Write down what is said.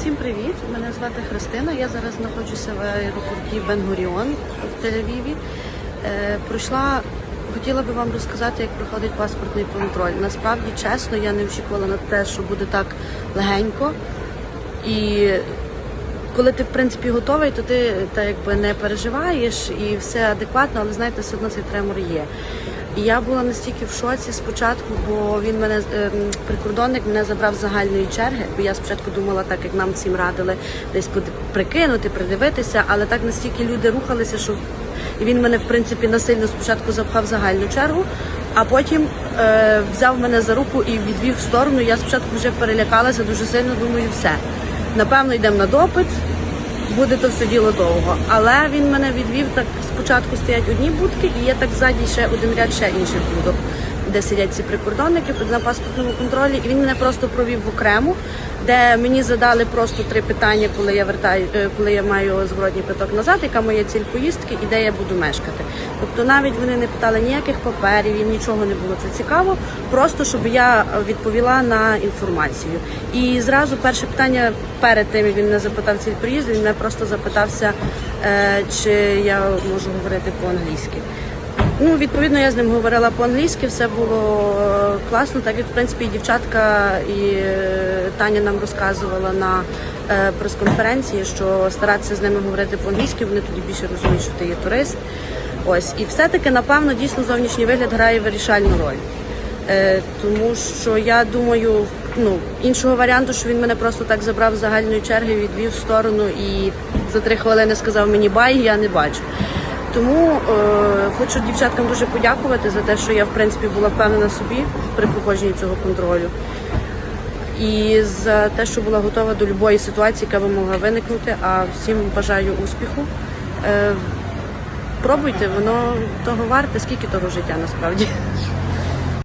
Всім привіт! Мене звати Христина. Я зараз знаходжуся в аеропорті Бен-Гуріон в Тель-Авіві. Е, пройшла, хотіла би вам розказати, як проходить паспортний контроль. Насправді, чесно, я не очікувала на те, що буде так легенько. І коли ти в принципі готовий, то ти та якби не переживаєш і все адекватно, але знаєте, все одно цей тремор є. І я була настільки в шоці спочатку, бо він мене ем, прикордонник мене забрав з загальної черги, бо я спочатку думала, так як нам всім радили, десь прикинути, придивитися, але так настільки люди рухалися, що і він мене в принципі насильно спочатку запхав загальну чергу, а потім е, взяв мене за руку і відвів в сторону. Я спочатку вже перелякалася дуже сильно, думаю, все. Напевно, йдемо на допит, буде то все діло довго. Але він мене відвів так. Спочатку стоять одні будки, і є так ззаді ще один ряд ще інших будок, де сидять ці прикордонники на паспортному контролі. І він мене просто провів в окрему, де мені задали просто три питання, коли я вертаю, е, коли я маю зворотній квиток назад, яка моя ціль поїздки і де я буду мешкати. Тобто навіть вони не питали ніяких паперів, їм нічого не було це цікаво, просто щоб я відповіла на інформацію. І зразу перше питання перед тим, як він мене запитав ціль приїзду, він мене просто запитався, е, чи я можу говорити по-англійськи. Ну, відповідно, я з ним говорила по-англійськи, все було е, класно, так як в принципі і дівчатка і е, Таня нам розказувала на е, прес-конференції, що старатися з ними говорити по-англійськи, вони тоді більше розуміють, що ти є турист. Ось, і все-таки, напевно, дійсно зовнішній вигляд грає вирішальну роль. Е, тому що я думаю, ну іншого варіанту, що він мене просто так забрав з загальної черги, відвів в сторону і за три хвилини сказав мені бай, я не бачу. Тому е, хочу дівчаткам дуже подякувати за те, що я в принципі була впевнена собі при проходженні цього контролю. І за те, що була готова до будь-якої ситуації, яка би могла виникнути. А всім бажаю успіху. Е, пробуйте, воно того варте, скільки того життя насправді.